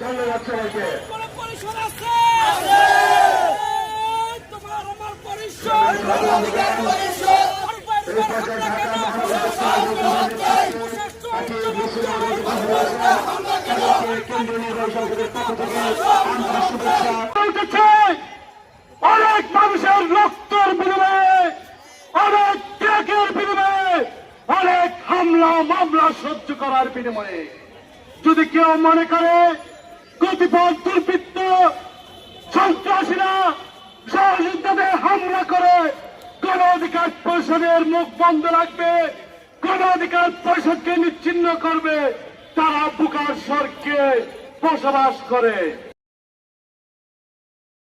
ধন্যবাদ সবাইকে কেন্দ্রীয় সরকারের পক্ষ থেকে হামলা মামলা সহ্য করার বিনিময়ে যদি কেউ মনে করে কতিপয় দুর্বৃত্ত, সন্ত্রাসীরা সহযোগিতাদের হামলা করে, গণ অধিকার পরিষদের মুখ বন্ধ রাখবে, গণ অধিকার পরিষদকে নিচ্ছিন্ন করবে, তারা বুকার স্বর্গে বসবাস করে।